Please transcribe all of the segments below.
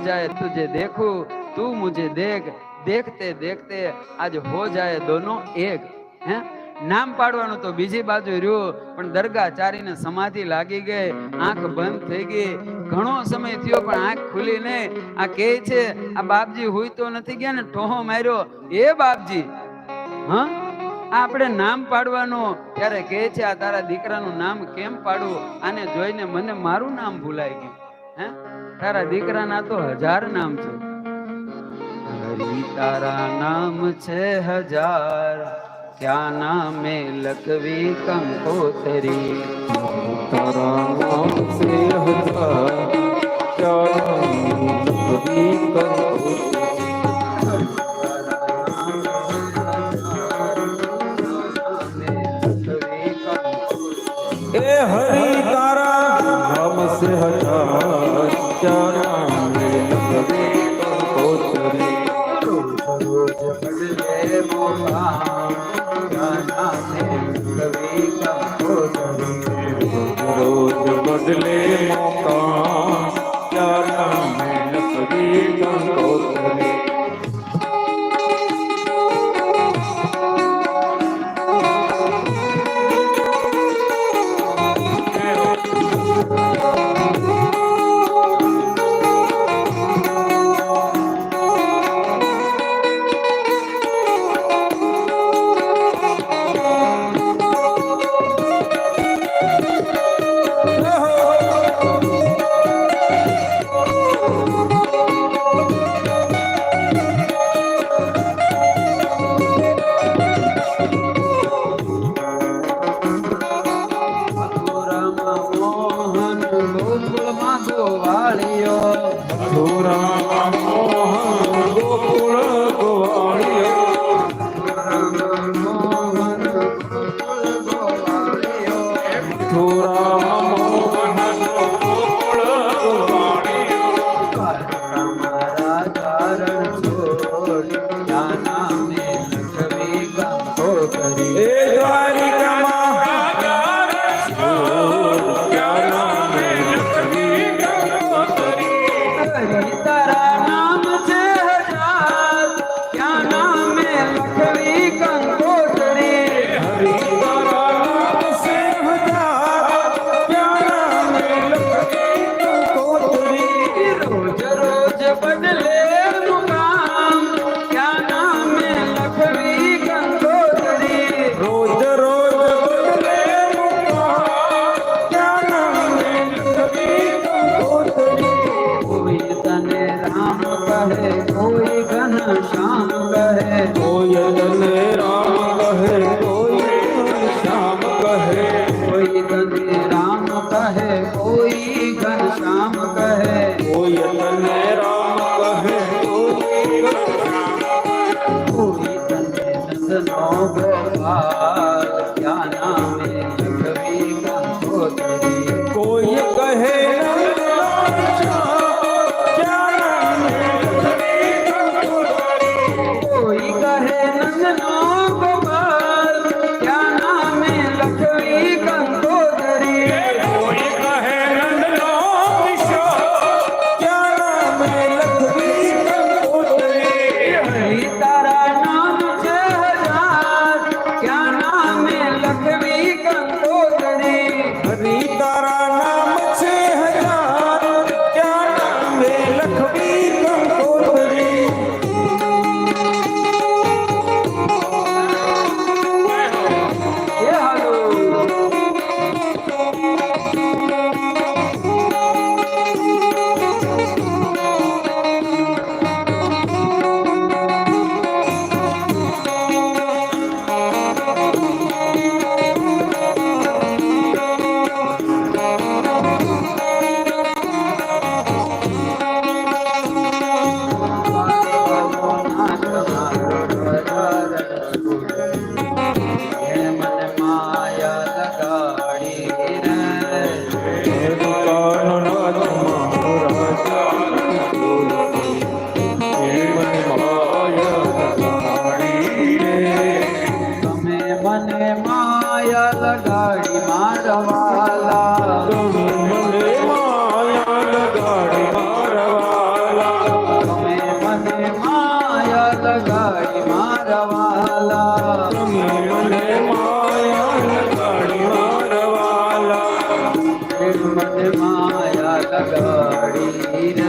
जाए तुझे देखूं तू मुझे देख देखते देखते आज हो जाए दोनों એક હે નામ પાડવાનું તો બીજી બાજુ રહ્યું પણ દરગાહ ચારીને સમાધિ લાગી ગઈ આંખ બંધ થઈ ગઈ ઘણો સમય થયો પણ આંખ ખુલી નહીં આ કહે છે આ બાપજી હુઈ તો નથી ગયા ને ઠોહો માર્યો એ બાપજી હા આ આપણે નામ પાડવાનું ત્યારે કહે છે આ તારા દીકરાનું નામ કેમ પાડવું આને જોઈને મને મારું નામ ભૂલાઈ ગયું હે તારા દીકરાના તો હજાર નામ છે હરી તારા નામ છે હજાર ક્યાં નામે લખવી કંકોતરી તારા નામ સે હજાર क्या कभी करो ए हरि तारा नाम से हजार મથુરા મોહન ગોકુળ ગોવાળિયો મથુરા મોહન ગોકુળ नाम गोपाल क्या नाम ಗಾಡಿನ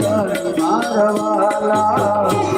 માયા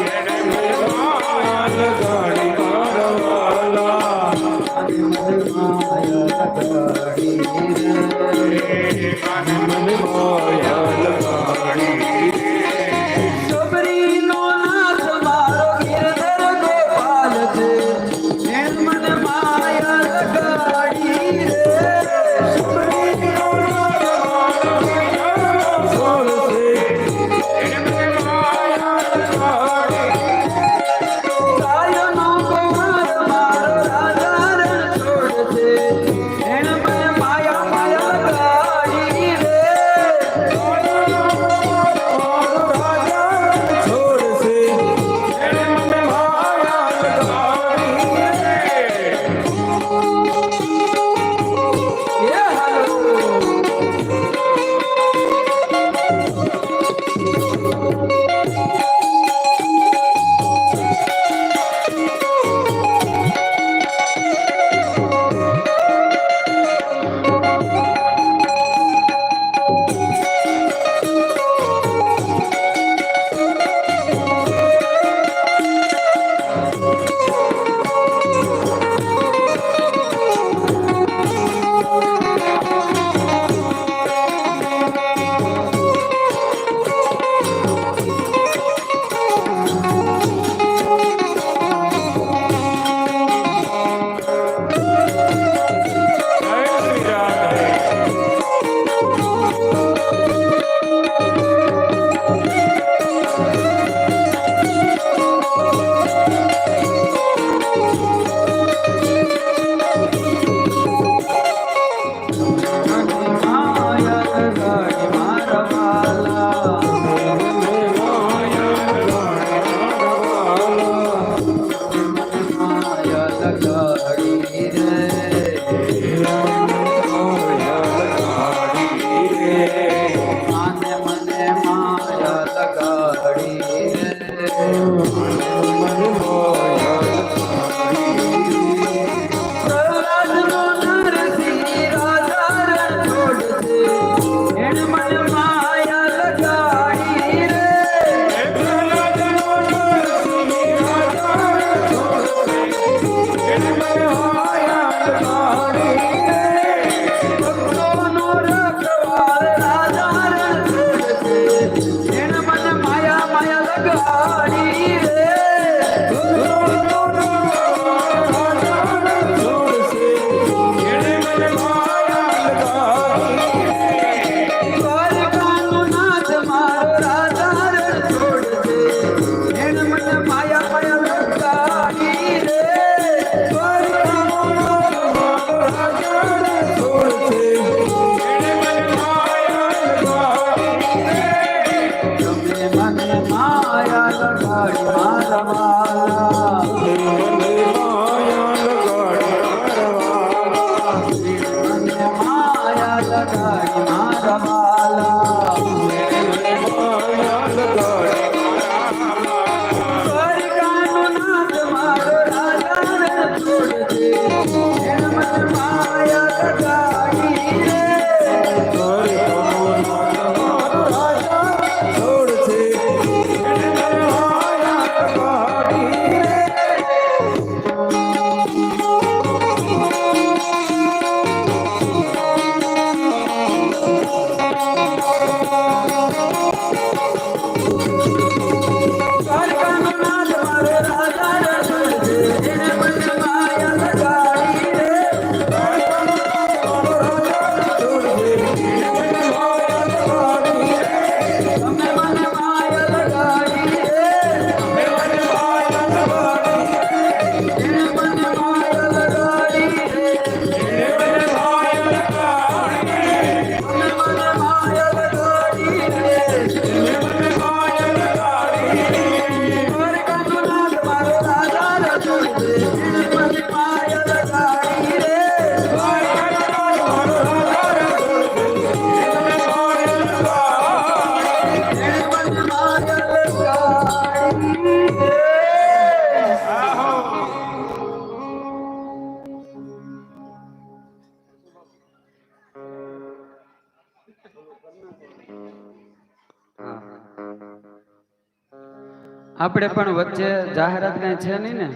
આપણે પણ વચ્ચે જાહેરાત કઈ છે નહીં ને?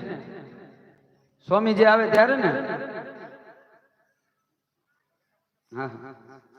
સ્વામીજી આવે ત્યારે ને? હા હા